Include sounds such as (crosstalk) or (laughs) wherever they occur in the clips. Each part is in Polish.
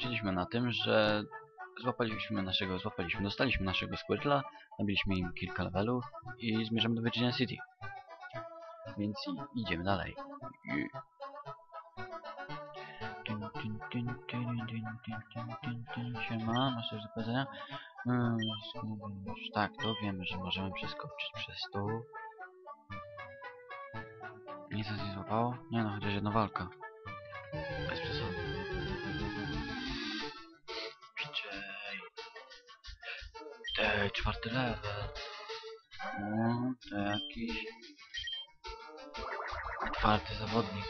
skończyliśmy na tym, że złapaliśmy naszego, złapaliśmy, dostaliśmy naszego Squirtla, nabiliśmy im kilka levelów i zmierzamy do Virginia City. Więc idziemy dalej. Siema, masz coś do powiedzenia? Yy, tak, to wiemy, że możemy przeskoczyć przez tu. Nic nas nie złapało? Nie no, chociaż jedna walka. Czwarty level. No, to jakiś... Czwarty zawodnik.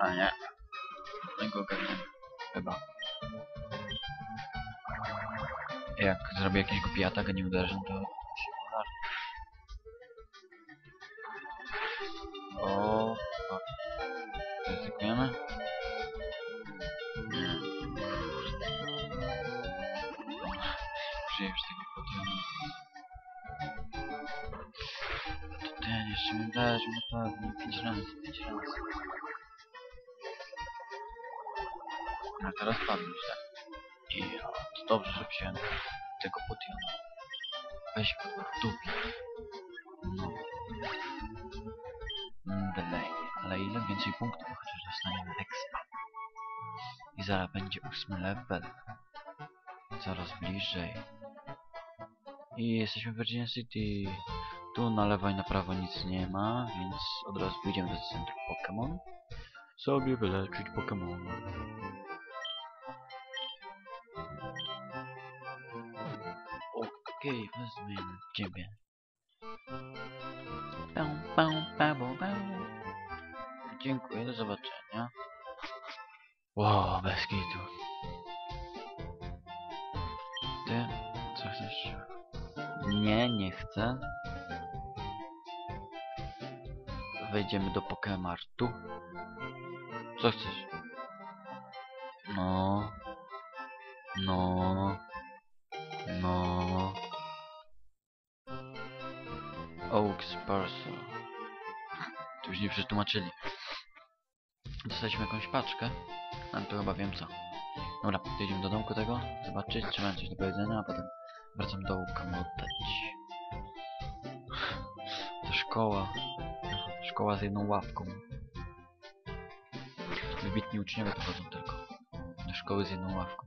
A nie. My go ogarniemy. Chyba. Jak zrobię jakiś głupi atak, a nie uderzę, to się udarzy. O, o. Ryzykujemy? Ten jeszcze mi uderzył, na pewno. Pięć razy, pięć razy. A teraz padniesz, tak? I o, to dobrze, że wziąłem tego potionu. Weź go w dupie. No. Delay. Ale ile więcej punktów, chociaż dostaniemy expa. I zaraz będzie ósmy level. Coraz bliżej. I jesteśmy w Virginia City. Tu na lewo i na prawo nic nie ma, więc od razu pójdziemy do centrum Pokémon. Sobie wyleczyć Pokémon. Okej, wezmę ciebie. Pę, pę, bo, pę. Dziękuję, do zobaczenia. Wow, bez kitu. Ty, co chcesz? Nie, nie chcę. Wejdziemy do Pokemartu. Co chcesz? No. No. No. Oaks Parcel. Tu już nie przetłumaczyli. Dostaliśmy jakąś paczkę. Ale to chyba wiem co. Dobra, jedziemy do domku tego, zobaczyć, czy mam coś do powiedzenia, a potem wracam do komu oddać. To szkoła. Szkoła z jedną ławką. Wybitni uczniowie tu chodzą tylko. Do szkoły z jedną ławką.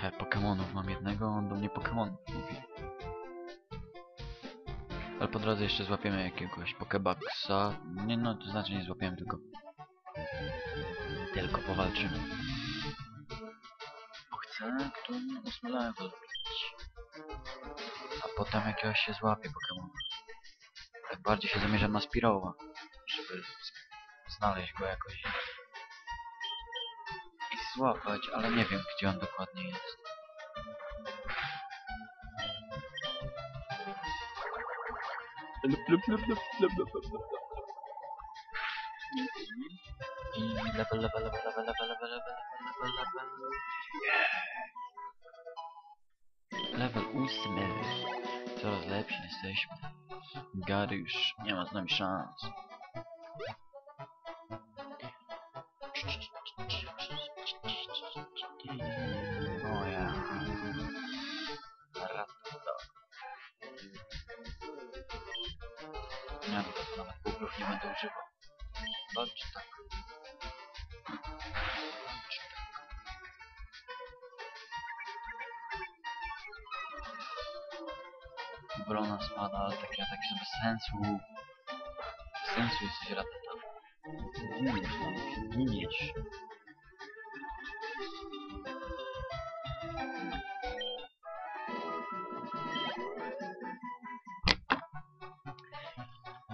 He, Pokemonów mam jednego, on do mnie Pokemonów mówi. Ale po drodze jeszcze złapiemy jakiegoś Pokebuxa. Nie no, to znaczy nie złapiemy, tylko... Tylko powalczymy. Chcę level wbić. A potem jakiegoś się złapie Pokemon. Tak bardziej się zamierzam na Spirowa, żeby znaleźć go jakoś. I złapać, ale nie wiem gdzie on dokładnie jest. I level, level, level, level, level, level, level, level, level. Level ósmy. Coraz lepsi jesteśmy. Gary już nie ma z nami szans. Obrona spada, ale takie ataki bez sensu. Bez sensu jesteś ratata. Giniesz, giniesz.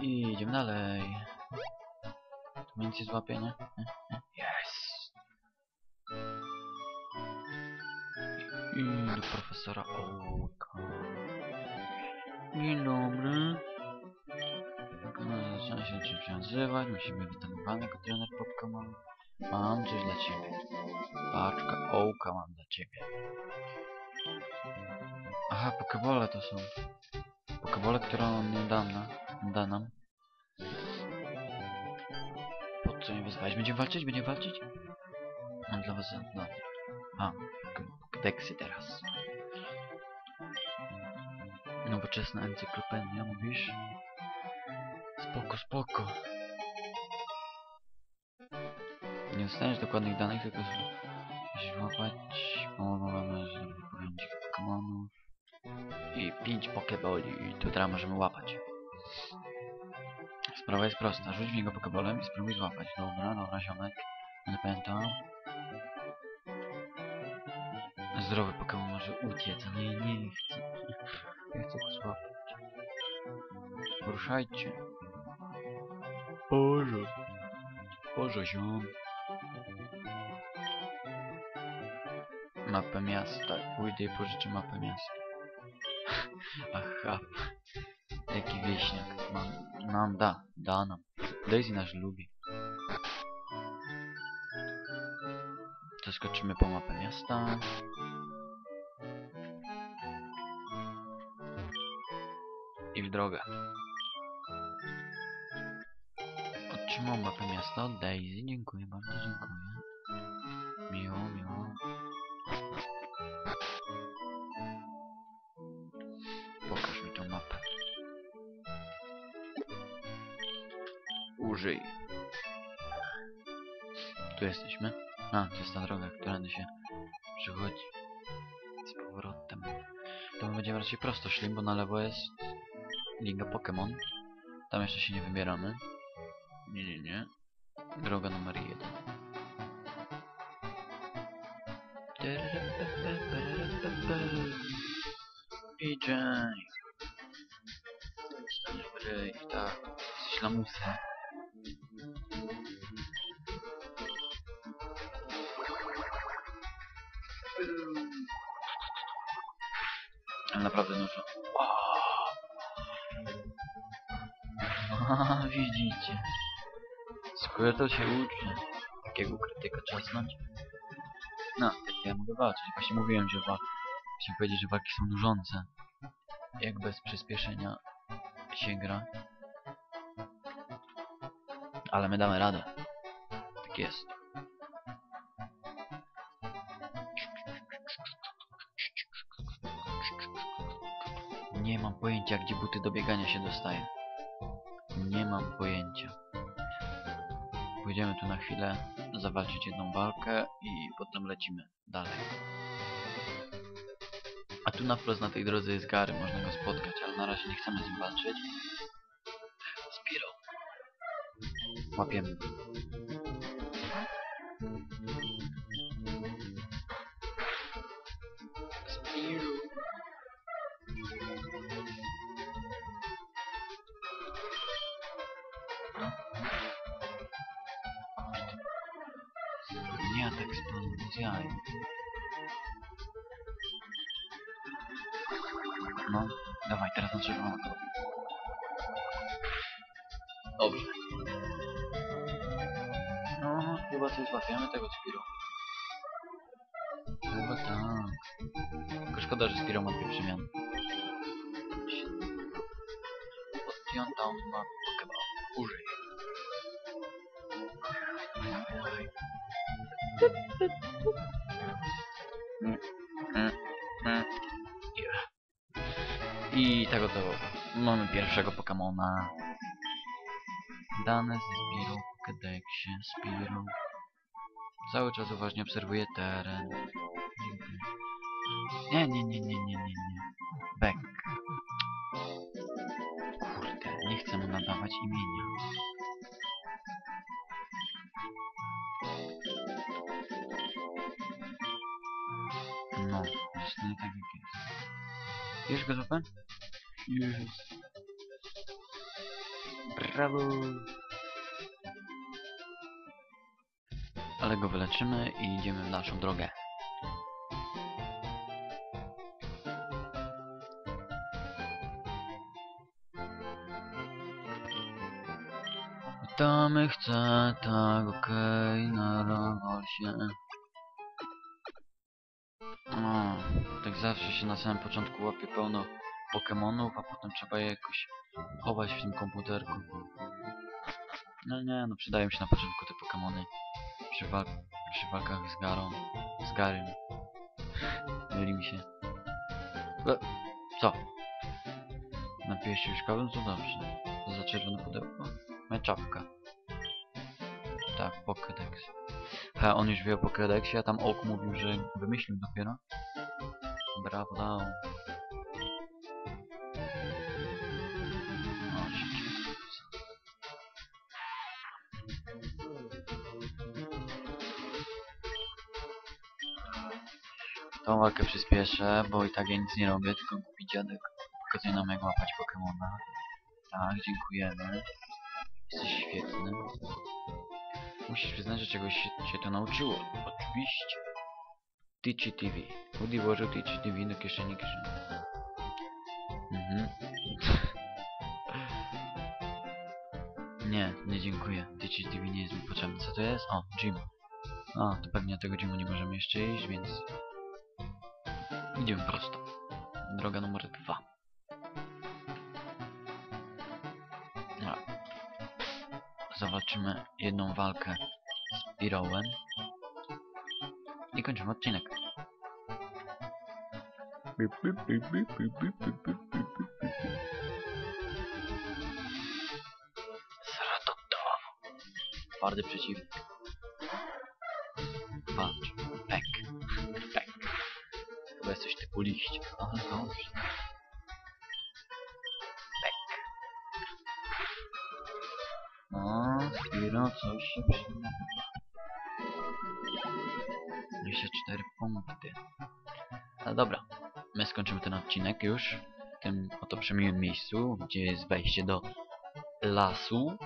I idziemy dalej. Tu nic nie złapie? Nie? Yes! I do profesora Ołka. Dzień dobry. No, Zaczyna się czymś nazywać. Musimy być wytanowany jako trener Popcomon. Mam coś dla ciebie. Paczka Ołka mam dla ciebie. Aha, pokebole to są. Pokebole, które mam niedawno. da nam. Po co mnie wezwałeś? Będziemy walczyć? Będziemy walczyć? Mam dla was... No. A, Pokedeksy teraz. Nowoczesna encyklopedia, mówisz? Spoko, spoko. Nie dostaniesz dokładnych danych, tylko musisz złapać połowę pojęć Pokemonów i 5 Pokeboli. I to teraz możemy łapać. Sprawa jest prosta. Rzuć w niego Pokebolem i spróbuj złapać. Dobra, dobra, ziomek. Będę pamiętał. Zdrowy Pokemon może uciec, ale nie chcę. Ja chcę go złapać. Poruszajcie. Boże. Boże, ziom. Mapę miasta. Pójdę i pożyczę mapę miasta. (laughs) Aha. Jaki wieśniak. Mam, nam da. Da nam. Daisy nas lubi. Zaskoczymy po mapę miasta. I w drogę. Otrzymał mapę miasta od Daisy. Dziękuję bardzo, dziękuję. Miło, miło. Pokaż mi tą mapę. Użyj. Tu jesteśmy. A, to jest ta droga, którędy się przychodzi. Z powrotem. To my będziemy raczej prosto szli, bo na lewo jest Liga Pokémon. Tam jeszcze się nie wybieramy. Nie, nie, nie. Droga numer jeden. PJ. Bryj, tak. Jesteś lamusem. Naprawdę dużo. (laughs) A, widzicie. Squirtle się uczy. Takiego krytyka czasnąć. No, tak ja mogę walczyć. Właśnie mówiłem, że wa Chciałem powiedzieć, że walki są nużące. Jak bez przyspieszenia się gra. Ale my damy radę. Tak jest. Mam pojęcia, gdzie buty do biegania się dostaje. Nie mam pojęcia. Pójdziemy tu na chwilę zawalczyć jedną walkę i potem lecimy dalej. A tu na wprost na tej drodze jest Gary, można go spotkać, ale na razie nie chcemy z nim walczyć. Spiro. Łapiemy. go. Z jaj. No, dawaj, teraz na czerwono. Dobrze. No, chyba coś złapiemy tego Spiro. Chyba tak. Tylko szkoda, że Spiro ma dwie przemiany. Podpiąta on ma Pokemon. Użyj. I tego to mamy pierwszego Pokemona. Dane Spiro w Pokédexie. Spiro. Cały czas uważnie obserwuję teren. Nie, nie, nie, nie, nie, nie, nie. Beck. Kurde, nie chcę mu nadawać imienia. Nie tak jak jest. Już go złapę? Jest. Brawo! Ale go wyleczymy i idziemy w naszą drogę. Witamy chcę, tak okej, na rogol się. Tak zawsze się na samym początku łapie pełno Pokemonów, a potem trzeba je jakoś chować w tym komputerku. No nie, no przydają się na początku te Pokemony. Przy, przy walkach z Garą. Z Garym. Myli mi się. E, co? Napijesz się już kawę? No to dobrze. To za czerwone pudełko? Moja czapka. Tak, Pokédex. He, on już wie o Pokédexie, a tam Oak mówił, że wymyślił dopiero. Brawo, dał. No, się Tą walkę przyspieszę, bo i tak ja nic nie robię, tylko głupi dziadek pokazuje nam jak łapać Pokemona. Tak, dziękujemy. Jesteś świetny. Musisz przyznać, że czegoś się, się to nauczyło. Oczywiście. Teachy TV. Woody włożył Teachy TV do kieszeni. Mhm. nie, nie dziękuję. Teachy TV nie jest mi potrzebny. Co to jest? O, gym. A, to pewnie tego gymu nie możemy jeszcze iść, więc... Idziemy prosto. Droga numer dwa. Zobaczymy jedną walkę z Pirowem. I kończymy odcinek. Sradotow. Twardy przeciwnik. Walcz. Pek. Pek. Chyba jest coś typu liść. Ale dobrze. Pek. No, Spiro, coś się przyda. 24 punkty. Ale dobra, my skończymy ten odcinek już w tym oto przemiłym miejscu, gdzie jest wejście do lasu.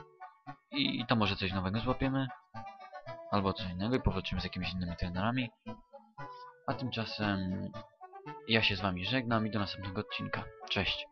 I to może coś nowego złapiemy. Albo coś innego i powalczymy z jakimiś innymi trenerami. A tymczasem ja się z wami żegnam i do następnego odcinka. Cześć!